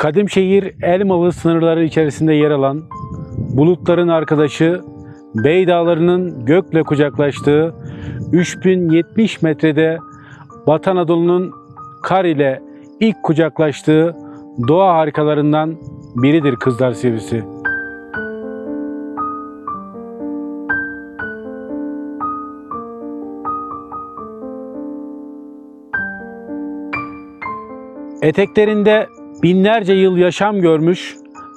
Kadimşehir Elmalı sınırları içerisinde yer alan, bulutların arkadaşı, Bey Dağları'nın gökle kucaklaştığı 3070 metrede Batı Anadolu'nun kar ile ilk kucaklaştığı doğa harikalarından biridir Kızlar Sivrisi. Eteklerinde binlerce yıl yaşam görmüş,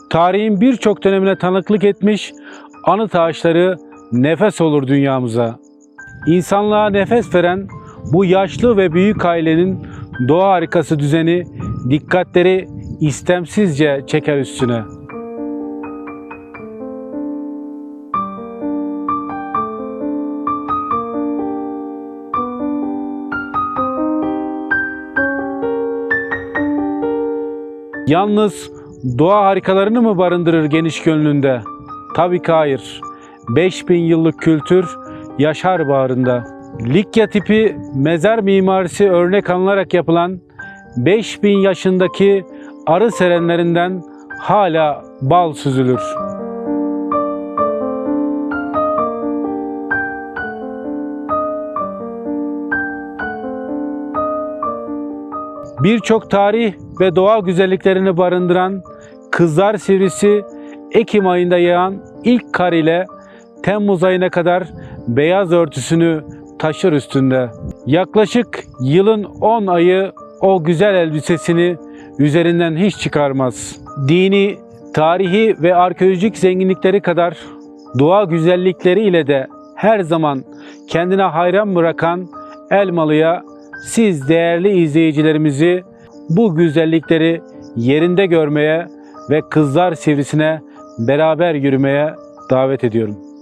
tarihin birçok dönemine tanıklık etmiş anıt ağaçları nefes olur dünyamıza. İnsanlığa nefes veren bu yaşlı ve büyük ailenin doğa harikası düzeni dikkatleri istemsizce çeker üstüne. Yalnız doğa harikalarını mı barındırır geniş gönlünde? Tabii ki hayır. 5000 yıllık kültür yaşar bağrında. Likya tipi mezar mimarisi örnek alınarak yapılan 5000 yaşındaki arı serenlerinden hala bal süzülür. Birçok tarih ve doğa güzelliklerini barındıran Kızlar Sivrisi Ekim ayında yağan ilk kar ile Temmuz ayına kadar beyaz örtüsünü taşır üstünde. Yaklaşık yılın 10 ayı o güzel elbisesini üzerinden hiç çıkarmaz. Dini, tarihi ve arkeolojik zenginlikleri kadar doğa güzellikleri ile de her zaman kendine hayran bırakan Elmalı'ya siz değerli izleyicilerimizi bu güzellikleri yerinde görmeye ve kızlar sivrisine beraber yürümeye davet ediyorum.